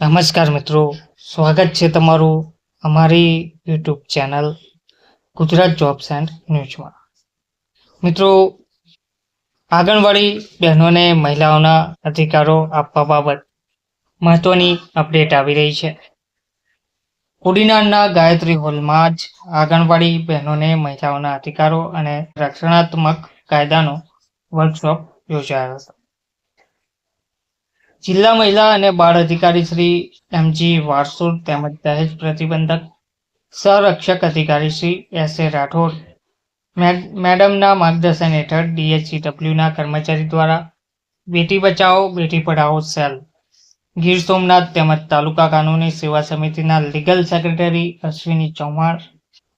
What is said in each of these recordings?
નમસ્કાર મિત્રો, સ્વાગત છે તમારું અમારી YouTube channel Gujarat jobs and ન્યૂઝમાં. મિત્રો, આંગણવાડી બહેનોને મહિલાઓના અધિકારો આપવા બાબત મહત્વની અપડેટ આવી રહી છે. કુડીનારના ગાયત્રી હોલમાં જ આંગણવાડી બહેનોને મહિલાઓના અધિકારો અને રક્ષણાત્મક કાયદાનો વર્કશોપ યોજાયો હતો. જિલ્લા મહિલા અને બાળ અધિકારી શ્રી એમજી વારસુર તેમજ દહેજ પ્રતિબંધક સંરક્ષક અધિકારી શ્રી એસ એ રાઠોડ, મેડ- મેડમના માર્ગદર્શન હેઠળ ડીએચસીડબ્લ્યુના કર્મચારી દ્વારા બેટી બચાવો, બેટી પઢાઓ સેલ. ગીર સોમનાથ તેમજ તાલુકા કાનૂની સેવા સમિતિના લીગલ સેક્રેટરી અશ્વિની ચૌહાણ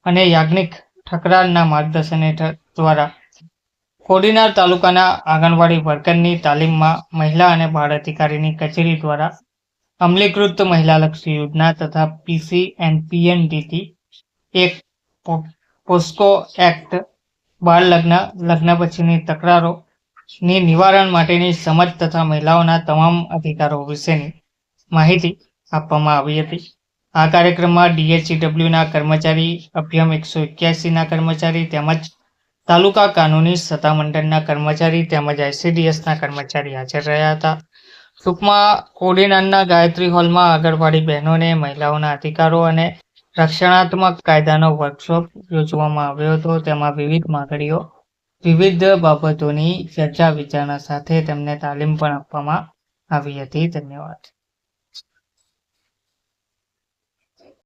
અને યાજ્ઞિક ઠકરારના માર્ગદર્શન હેઠળ દ્વારા કોડીનાર તાલુકાના આંગણવાડી વર્કરની તાલીમમાં મહિલા અને બાળ અધિકારીની કચેરી દ્વારા અમલીકૃત મહિલાલક્ષી યોજના તથા પીસી એન્ડ પીએનડીટી એક પોસ્કો એક્ટ બાળ લગ્ન લગ્ન પછીની તકરારોની નિવારણ માટેની સમજ તથા મહિલાઓના તમામ અધિકારો વિશેની માહિતી આપવામાં આવી હતી. આ કાર્યક્રમમાં ડીએચસીડબ્લ્યુના કર્મચારી અભિયમ એકસો એક્યાસીના કર્મચારી તેમજ તાલુકા કાનૂની સત્તામંડળના કર્મચારી તેમજ આઈસીડીએસના કર્મચારી હાજર રહ્યા હતા. ટૂંકમાં કોડીનારના ગાયત્રી હોલમાં આંગણવાડી બહેનોને, મહિલાઓના અધિકારો અને રક્ષણાત્મક કાયદાનો વર્કશોપ યોજવામાં આવ્યો હતો. તેમાં વિવિધ માંગણીઓ, વિવિધ બાબતોની ચર્ચા વિચારણા સાથે તેમને તાલીમ પણ આપવામાં આવી હતી. ધન્યવાદ.